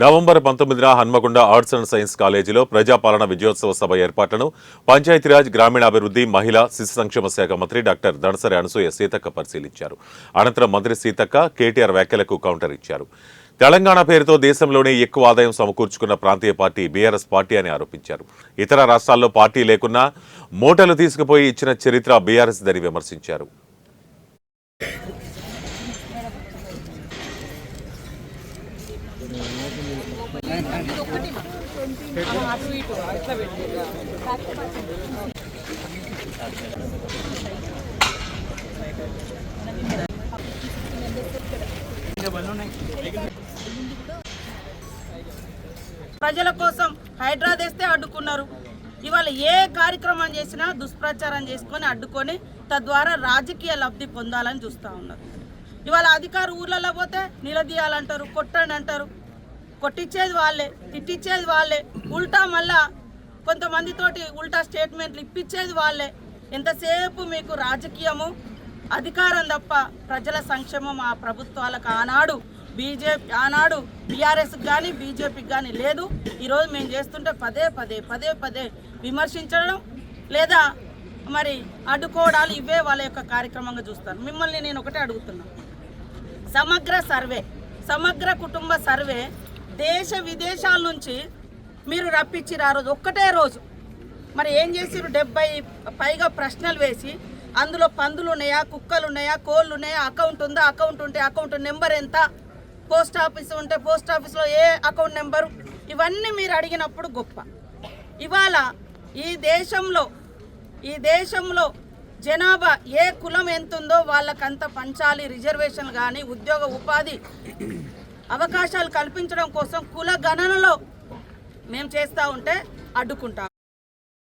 November పంతొమ్మిదిన Hanamkonda arts and science కాలేజీలో ప్రజాపాలన విజయోత్సవ సభ ఏర్పాట్లను పంచాయతీరాజ్ గ్రామీణాభివృద్ధి మహిళా శిశు సంక్షేమ శాఖ మంత్రి డాక్టర్ దనసరి అనసూయ సీతక్క పరిశీలించారు. అనంతరం మంత్రి సీతక్క కేటీఆర్ వ్యాఖ్యలకు కౌంటర్ ఇచ్చారు. తెలంగాణ పేరుతో దేశంలోనే ఎక్కువ ఆదాయం సమకూర్చుకున్న ప్రాంతీయ పార్టీ బీఆర్ఎస్ పార్టీ అని ఆరోపించారు. ఇతర రాష్ట్రాల్లో పార్టీ లేకున్నా మూటలు తీసుకుపోయి ఇచ్చిన చరిత్ర బీఆర్ఎస్ దని విమర్శించారు. ప్రజల కోసం హైడ్రా తెస్తే అడ్డుకున్నారు. ఇవాళ ఏ కార్యక్రమం చేసినా దుష్ప్రచారం చేసుకొని అడ్డుకొని తద్వారా రాజకీయ లబ్ధి పొందాలని చూస్తూ ఉన్నారు. ఇవాళ అధికారు ఊర్లలో పోతే నిలదీయాలంటారు కొట్టండి అంటారు. కొట్టించేది వాళ్ళే తిట్టించేది వాళ్ళే. ఉల్టా మళ్ళా కొంతమందితోటి ఉల్టా స్టేట్మెంట్లు ఇప్పించేది వాళ్ళే. ఎంతసేపు మీకు రాజకీయము అధికారం తప్ప ప్రజల సంక్షేమం ఆ ప్రభుత్వాలకు ఆనాడు బీజేపీ ఆనాడు టీఆర్ఎస్కి కానీ బీజేపీకి కానీ లేదు. ఈరోజు మేము చేస్తుంటే పదే పదే పదే పదే విమర్శించడం లేదా మరి అడ్డుకోవడాలు ఇవే వాళ్ళ యొక్క కార్యక్రమంగా చూస్తారు. మిమ్మల్ని నేను ఒకటే అడుగుతున్నా. సమగ్ర సర్వే సమగ్ర కుటుంబ సర్వే దేశ విదేశాల నుంచి మీరు రప్పించిరు ఆ రోజు? ఒక్కటే రోజు. మరి ఏం చేసిరు డెబ్బై పైగా ప్రశ్నలు వేసి అందులో పందులు ఉన్నాయా కుక్కలు ఉన్నాయా కోళ్ళు ఉన్నాయా అకౌంట్ ఉందా అకౌంట్ ఉంటే అకౌంట్ నెంబర్ ఎంత? పోస్ట్ ఆఫీస్ ఉంటే పోస్ట్ ఆఫీస్లో ఏ అకౌంట్ నెంబరు? ఇవన్నీ మీరు అడిగినప్పుడు గొప్ప. ఇవాళ ఈ దేశంలో ఈ దేశంలో జనాభా ఏ కులం ఎంత ఉందో వాళ్ళకంత పంచాలి రిజర్వేషన్ కానీ ఉద్యోగ ఉపాధి అవకాశాలు కల్పించడం కోసం కుల గణనలో మేము చేస్తూ ఉంటే అడ్డుకుంటాం.